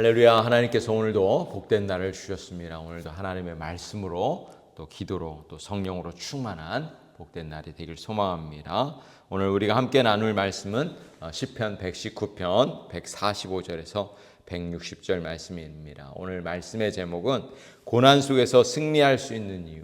할렐루야 하나님께서 오늘도 복된 날을 주셨습니다. 오늘도 하나님의 말씀으로 또 기도로 또 성령으로 충만한 복된 날이 되길 소망합니다. 오늘 우리가 함께 나눌 말씀은 어, 시편 119편 145절에서 160절 말씀입니다. 오늘 말씀의 제목은 고난 속에서 승리할 수 있는 이유.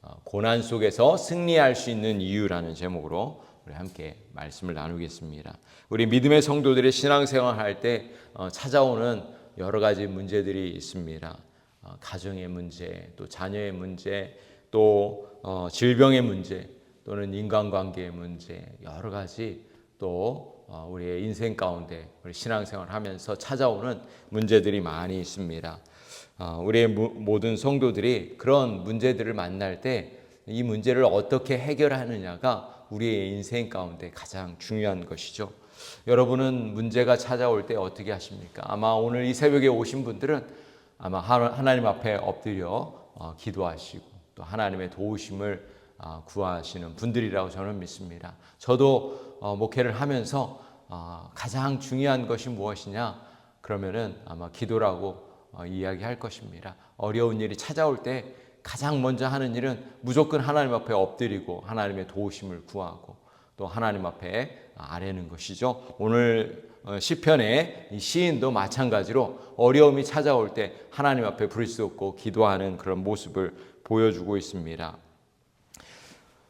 어, 고난 속에서 승리할 수 있는 이유라는 제목으로 우리 함께 말씀을 나누겠습니다. 우리 믿음의 성도들이 신앙생활 할때 어, 찾아오는 여러 가지 문제들이 있습니다. 어, 가정의 문제, 또 자녀의 문제, 또 어, 질병의 문제, 또는 인간관계의 문제, 여러 가지 또 어, 우리의 인생 가운데 우리 신앙생활 하면서 찾아오는 문제들이 많이 있습니다. 어, 우리의 모든 성도들이 그런 문제들을 만날 때 이 문제를 어떻게 해결하느냐가 우리의 인생 가운데 가장 중요한 것이죠. 여러분은 문제가 찾아올 때 어떻게 하십니까? 아마 오늘 이 새벽에 오신 분들은 아마 하나님 앞에 엎드려 어, 기도하시고 또 하나님의 도우심을 어, 구하시는 분들이라고 저는 믿습니다. 저도 어, 목회를 하면서 가장 중요한 것이 무엇이냐? 그러면은 아마 기도라고 이야기할 것입니다. 어려운 일이 찾아올 때 가장 먼저 하는 일은 무조건 하나님 앞에 엎드리고 하나님의 도우심을 구하고 또 하나님 앞에 아뢰는 것이죠. 오늘 어, 시편의 시인도 마찬가지로 어려움이 찾아올 때 하나님 앞에 없고 기도하는 그런 모습을 보여주고 있습니다.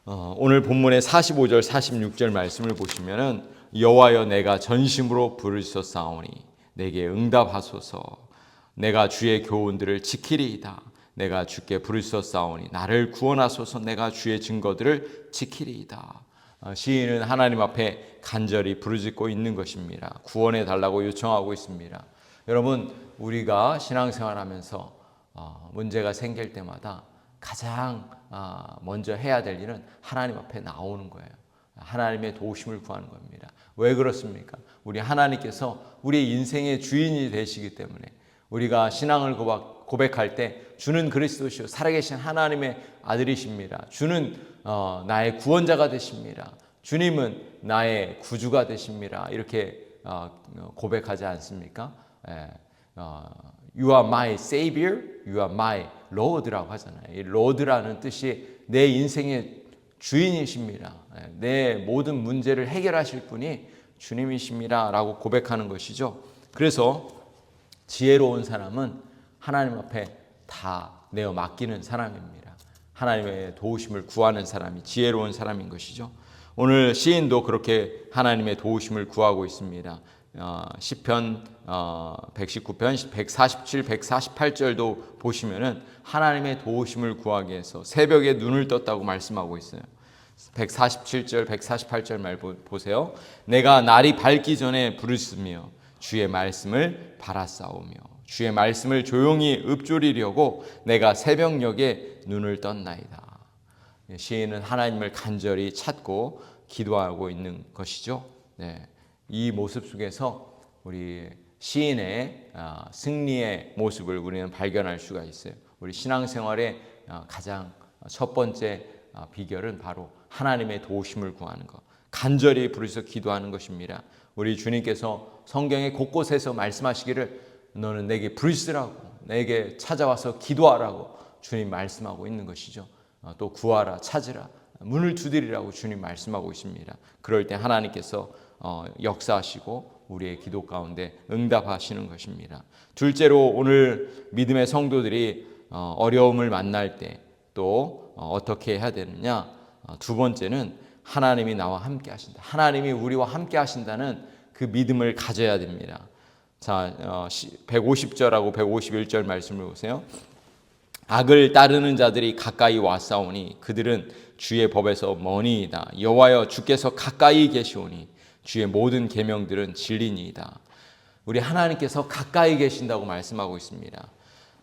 어, 오늘 본문의 45절 46절 말씀을 보시면은 여호와여 내가 전심으로 부르짖사오니 내게 응답하소서 내가 주의 교훈들을 지키리이다 내가 주께 부르짖사오니 나를 구원하소서 내가 주의 증거들을 지키리이다 어, 시인은 하나님 앞에 간절히 부르짖고 있는 것입니다. 구원해 달라고 요청하고 있습니다. 여러분, 우리가 신앙생활하면서 어, 문제가 생길 때마다 가장 아, 먼저 해야 될 일은 하나님 앞에 나오는 거예요. 하나님의 도우심을 구하는 겁니다. 왜 그렇습니까? 우리 하나님께서 우리 인생의 주인이 되시기 때문에 우리가 신앙을 고 백할 때 주는 그리스도시요 살아계신 하나님의 아들이십니다. 주는 어, 나의 구원자가 되십니다. 주님은 나의 구주가 되십니다. 이렇게 어, 고백하지 않습니까? 예, 어, you are my savior, you are my lord라고 하잖아요. 이 lord라는 뜻이 내 인생의 주인이십니다. 예, 내 모든 문제를 해결하실 분이 주님이십니다라고 고백하는 것이죠. 그래서 지혜로운 사람은 하나님 앞에 다 내어 맡기는 사람입니다. 하나님의 도우심을 구하는 사람이 지혜로운 사람인 것이죠. 오늘 시인도 그렇게 하나님의 도우심을 구하고 있습니다. 어, 시편 어, 119편 147, 148절도 보시면은 하나님의 도우심을 구하기 위해서 새벽에 눈을 떴다고 말씀하고 있어요. 147절, 148절 말 보세요. 내가 날이 밝기 전에 부르짖으며 주의 말씀을 바라싸우며 주의 말씀을 조용히 읊조리려고 내가 새벽녘에 눈을 떴나이다. 시인은 하나님을 간절히 찾고 기도하고 있는 것이죠. 네. 이 모습 속에서 우리 시인의 아, 승리의 모습을 우리는 발견할 수가 있어요. 우리 신앙생활의 아, 가장 첫 번째 아, 비결은 바로 하나님의 도우심을 구하는 것. 간절히 부르셔 기도하는 것입니다. 우리 주님께서 성경의 곳곳에서 말씀하시기를 너는 내게 불쓰라고 내게 찾아와서 기도하라고 주님 말씀하고 있는 것이죠. 어, 또 구하라 찾으라 문을 두드리라고 주님 말씀하고 있습니다. 그럴 때 하나님께서 어, 역사하시고 우리의 기도 가운데 응답하시는 것입니다. 둘째로 오늘 믿음의 성도들이 어, 어려움을 만날 때 또 어떻게 해야 되느냐? 두 번째는 하나님이 나와 함께 하신다. 하나님이 우리와 함께 하신다는 그 믿음을 가져야 됩니다. 자, 150절하고 어, 151절 말씀을 보세요. 악을 따르는 자들이 가까이 와싸우니 그들은 주의 법에서 머니이다. 여호와여 주께서 가까이 계시오니 주의 모든 계명들은 진리니이다. 우리 하나님께서 가까이 계신다고 말씀하고 있습니다.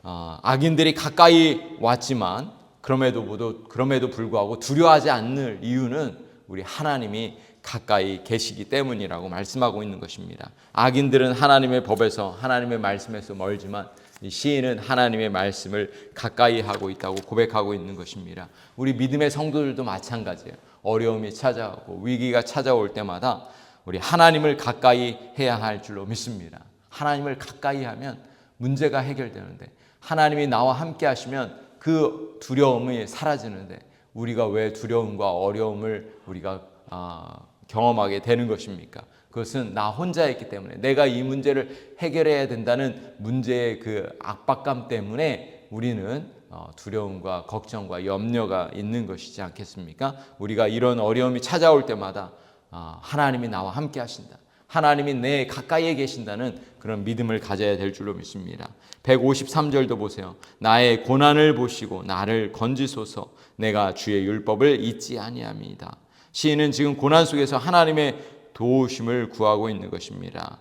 어, 악인들이 가까이 왔지만 그럼에도 그럼에도 불구하고 두려워하지 않는 이유는 우리 하나님이 가까이 계시기 때문이라고 말씀하고 있는 것입니다. 악인들은 하나님의 법에서 하나님의 말씀에서 멀지만 시인은 하나님의 말씀을 가까이 하고 있다고 고백하고 있는 것입니다. 우리 믿음의 성도들도 마찬가지예요. 어려움이 찾아오고 위기가 찾아올 때마다 우리 하나님을 가까이 해야 할 줄로 믿습니다. 하나님을 가까이 하면 문제가 해결되는데 하나님이 나와 함께 하시면 그 두려움이 사라지는데 우리가 왜 두려움과 어려움을 우리가 아, 경험하게 되는 것입니까? 그것은 나 혼자 있기 때문에 내가 이 문제를 해결해야 된다는 문제의 그 압박감 때문에 우리는 어, 두려움과 걱정과 염려가 있는 것이지 않겠습니까? 우리가 이런 어려움이 찾아올 때마다 아, 하나님이 나와 함께 하신다. 하나님이 내 가까이에 계신다는 그런 믿음을 가져야 될 줄로 믿습니다. 153절도 보세요. 나의 고난을 보시고 나를 건지소서 내가 주의 율법을 잊지 아니함이다. 시인은 지금 고난 속에서 하나님의 도우심을 구하고 있는 것입니다.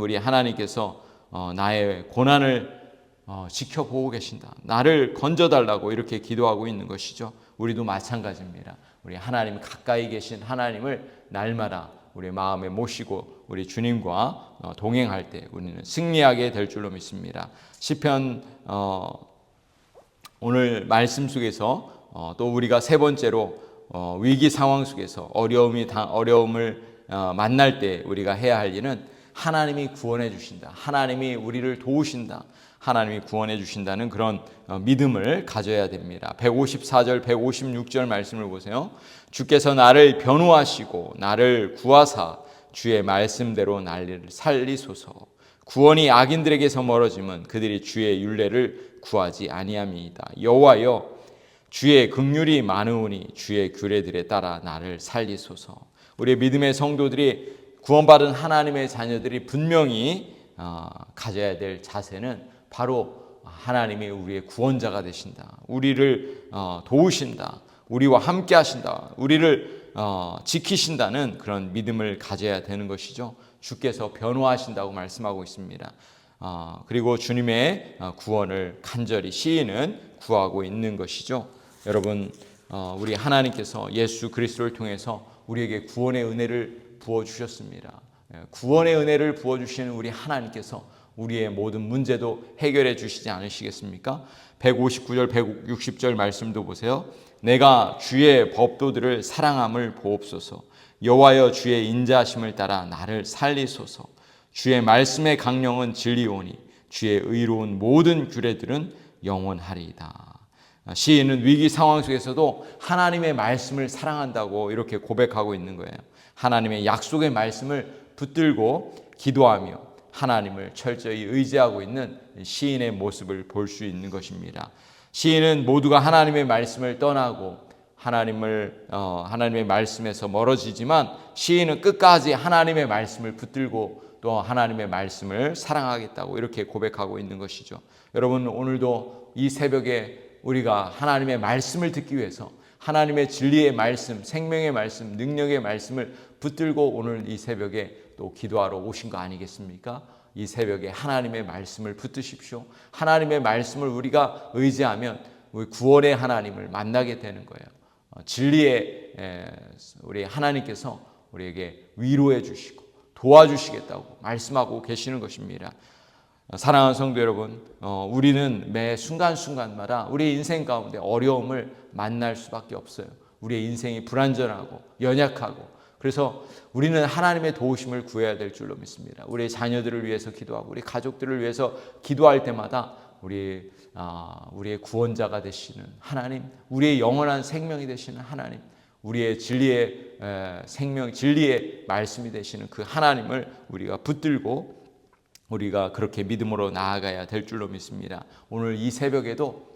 우리 하나님께서 어, 나의 고난을 어, 지켜보고 계신다. 나를 건져달라고 이렇게 기도하고 있는 것이죠. 우리도 마찬가지입니다. 우리 하나님 가까이 계신 하나님을 날마다 우리 마음에 모시고 우리 주님과 어, 동행할 때 우리는 승리하게 될 줄로 믿습니다. 시편 어, 오늘 말씀 속에서 어, 또 우리가 세 번째로 어, 위기 상황 속에서 어려움이 다, 어려움을 어, 만날 때 우리가 해야 할 일은 하나님이 구원해 주신다. 하나님이 우리를 도우신다. 하나님이 구원해 주신다는 그런 어, 믿음을 가져야 됩니다. 154절, 156절 말씀을 보세요. 주께서 나를 변호하시고 나를 구하사 주의 말씀대로 나를 살리소서. 구원이 악인들에게서 멀어지면 그들이 주의 윤례를 구하지 아니함이다. 여호와여 주의 긍휼이 많으오니 주의 규례들에 따라 나를 살리소서. 우리 믿음의 성도들이 구원받은 하나님의 자녀들이 분명히 어, 가져야 될 자세는 바로 하나님이 우리의 구원자가 되신다. 우리를 어, 도우신다. 우리와 함께 하신다. 우리를 어, 지키신다는 그런 믿음을 가져야 되는 것이죠. 주께서 변호하신다고 말씀하고 있습니다. 그리고 주님의 구원을 간절히 시인은 구하고 있는 것이죠. 여러분, 우리 하나님께서 예수 그리스도를 통해서 우리에게 구원의 은혜를 부어 주셨습니다. 예, 구원의 은혜를 부어 주시는 우리 하나님께서 우리의 모든 문제도 해결해 주시지 않으시겠습니까? 159절, 160절 말씀도 보세요. 내가 주의 법도들을 사랑함을 보옵소서. 여호와여 주의 인자하심을 따라 나를 살리소서. 주의 말씀의 강령은 진리오니 주의 의로운 모든 규례들은 영원하리이다. 시인은 위기 상황 속에서도 하나님의 말씀을 사랑한다고 이렇게 고백하고 있는 거예요. 하나님의 약속의 말씀을 붙들고 기도하며 하나님을 철저히 의지하고 있는 시인의 모습을 볼 수 있는 것입니다. 시인은 모두가 하나님의 말씀을 떠나고 하나님을 어, 하나님의 말씀에서 멀어지지만 시인은 끝까지 하나님의 말씀을 붙들고 또 하나님의 말씀을 사랑하겠다고 이렇게 고백하고 있는 것이죠. 여러분 오늘도 이 새벽에 우리가 하나님의 말씀을 듣기 위해서 하나님의 진리의 말씀, 생명의 말씀, 능력의 말씀을 붙들고 오늘 이 새벽에 또 기도하러 오신 거 아니겠습니까? 이 새벽에 하나님의 말씀을 붙드십시오. 하나님의 말씀을 우리가 의지하면 우리 구원의 하나님을 만나게 되는 거예요. 어, 진리의 우리 하나님께서 우리에게 위로해 주시고 도와주시겠다고 말씀하고 계시는 것입니다. 사랑하는 성도 여러분, 어, 우리는 매 순간순간마다 우리 인생 가운데 어려움을 만날 수밖에 없어요. 우리의 인생이 불완전하고 연약하고 그래서 우리는 하나님의 도우심을 구해야 될 줄로 믿습니다. 우리의 자녀들을 위해서 기도하고 우리 가족들을 위해서 기도할 때마다 우리 아, 우리의 구원자가 되시는 하나님, 우리의 영원한 생명이 되시는 하나님, 우리의 진리의 에, 생명, 진리의 말씀이 되시는 그 하나님을 우리가 붙들고 우리가 그렇게 믿음으로 나아가야 될 줄로 믿습니다. 오늘 이 새벽에도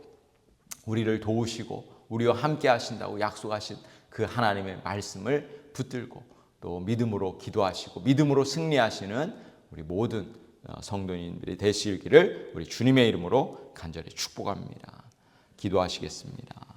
우리를 도우시고 우리와 함께 하신다고 약속하신 그 하나님의 말씀을 붙들고 또 믿음으로 기도하시고 믿음으로 승리하시는 우리 모든 어, 성도님들이 되시기를 우리 주님의 이름으로 간절히 축복합니다. 기도하시겠습니다.